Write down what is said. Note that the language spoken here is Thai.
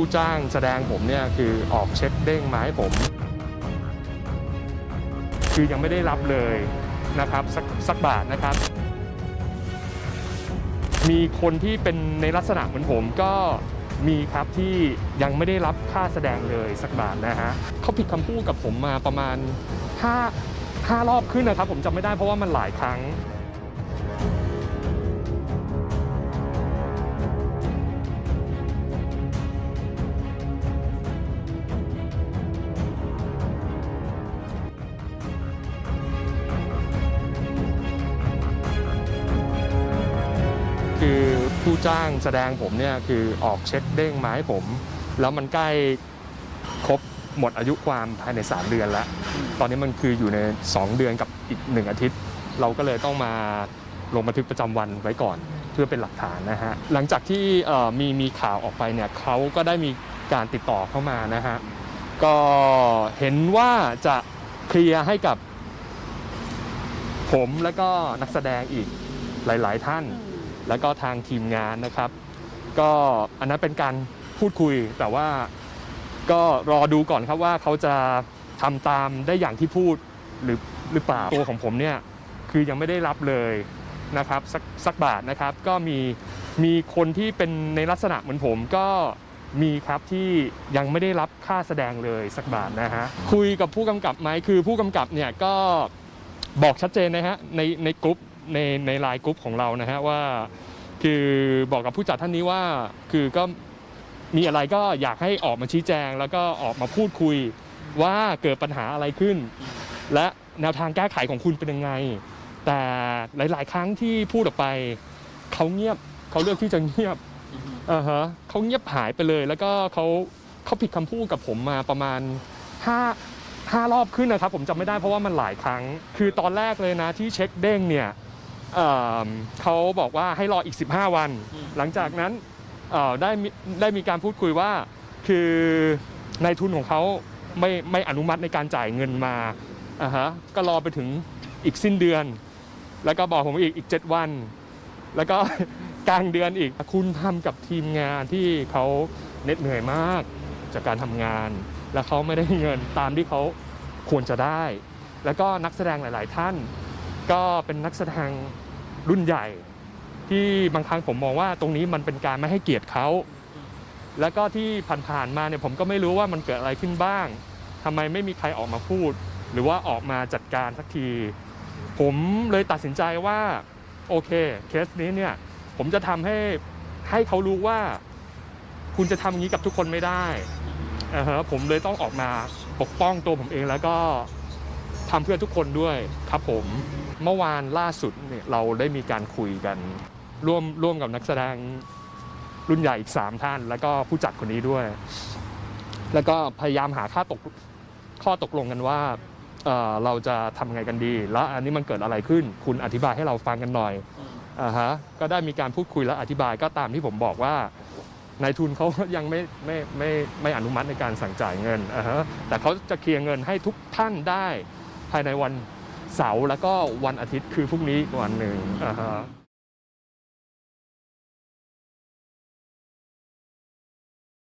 ผู้จ้างแสดงผมเนี่ยคือออกเช็คเด้งมาให้ผม คือยังไม่ได้รับเลยนะครับสักสักบาทนะครับ มีคนที่เป็นในลักษณะเหมือนผมก็มีครับที่ยังไม่ได้รับค่าแสดงเลยสักบาทนะฮะเขาผิดคำพูดกับผมมาประมาณ5 5รอบขึ้นนะครับ ผมจำไม่ได้เพราะว่ามันหลายครั้ง ผู้จ้างแสดงผมเนี่ยคือออกเช็คเด้งมาให้ผม แล้วมันใกล้ครบหมดอายุความภายใน 3 เดือนแล้ว ตอนนี้มันคืออยู่ใน 2 เดือนกับอีก 1 อาทิตย์ เราก็เลยต้องมาลงบันทึกประจำวันไว้ก่อนเพื่อเป็นหลักฐานนะฮะ หลังจากที่มีมีข่าวออกไปเนี่ยเขาก็ได้มีการติดต่อเข้ามานะฮะ ก็เห็นว่าจะเคลียร์ให้กับผมแล้วก็นักแสดงอีกหลาย ๆ ท่าน แล้วก็ทางทีมงานนะครับ ก็อันนั้นเป็นการพูดคุยแต่ว่าก็รอดูก่อนครับว่าเขาจะทำตามได้อย่างที่พูดหรือหรือเปล่าตัวของผมเนี่ยคือยังไม่ได้รับเลยนะครับสักสักบาทนะครับ ก็มีมีคนที่เป็นในลักษณะเหมือนผมก็มีครับที่ยังไม่ได้รับค่าแสดงเลยสักบาทนะฮะคุยกับผู้กำกับไหมคือผู้กำกับเนี่ยก็บอกชัดเจนนะฮะในในกลุ่ม ในในไลน์กลุ่มของเรานะฮะว่า คือบอกกับผู้จัดท่านนี้ว่าคือก็มีอะไรก็อยากให้ออกมาชี้แจง แล้วก็ออกมาพูดคุยว่าเกิดปัญหาอะไรขึ้น และแนวทางแก้ไขของคุณเป็นยังไง แต่หลาย ๆ ครั้งที่พูดออกไปเขาเงียบเขาเลือกที่จะเงียบอ่าฮะเขาเงียบหายไปเลย แล้วก็เขาเขาผิดคำพูดกับผมมาประมาณห้าห้ารอบขึ้นนะครับ ผมจำไม่ได้เพราะว่ามันหลายครั้ง คือตอนแรกเลยนะที่เช็คเด้งเนี่ย เอิ่มเขาบอกว่าให้รออีก 15 วัน หลังจากนั้นเอ่อได้มีได้มีการพูดคุยว่า คือในายทุนของเขาไม่ไม่อนุมัติในการจ่ายเงินมาอ่าฮะก็รอไปถึงอีกสิ้นเดือน แล้วก็บอกผมอีกอีก 7 วัน แล้วก็ กลางเดือนอีกคุณทำกับทีมงานที่เขาเหน็ดเหนื่อยมากจากการทำงาน แล้วเขาไม่ได้เงินตามที่เขาควรจะได้ แล้วก็นักแสดงหลาย ๆ ท่าน ก็เป็นนักแสดงรุ่นใหญ่ ที่บางครั้งผมมองว่าตรงนี้มันเป็นการไม่ให้เกียรติเขาแล้วก็ที่ผ่านๆมาเนี่ยผมก็ไม่รู้ว่ามันเกิดอะไรขึ้นบ้างทำไมไม่มีใครออกมาพูด หรือว่าออกมาจัดการสักที ผมเลยตัดสินใจว่าโอเคเคสนี้เนี่ยผมจะทำให้ให้เขารู้ว่า คุณจะทำอย่างนี้กับทุกคนไม่ได้อ่าฮะผมเลยต้องออกมาปกป้องตัวผมเองแล้วก็ ทำเพื่อทุกคนด้วยครับผม เมื่อวานล่าสุดเนี่ยเราได้มีการคุยกัน ร่วมร่วมกับนักแสดงรุ่นใหญ่อีก 3 ท่าน แล้วก็ผู้จัดคนนี้ด้วย แล้วก็พยายามหาค่าตกข้อตกลงกันว่าเอ่อเราจะทำไงกันดี แล้วอันนี้มันเกิดอะไรขึ้น คุณอธิบายให้เราฟังกันหน่อยอ่าฮะก็ได้มีการพูดคุยและอธิบายก็ตามที่ผมบอกว่านายทุนเขายังไม่ไม่ไม่ไม่อนุมัติในการสั่งจ่ายเงินอ่าฮะแต่เขาจะเคลียร์เงินให้ทุกท่านได้ ภายในวันเสาร์แล้วก็วันอาทิตย์คือพรุ่งนี้วันหนึ่งอ่าฮะ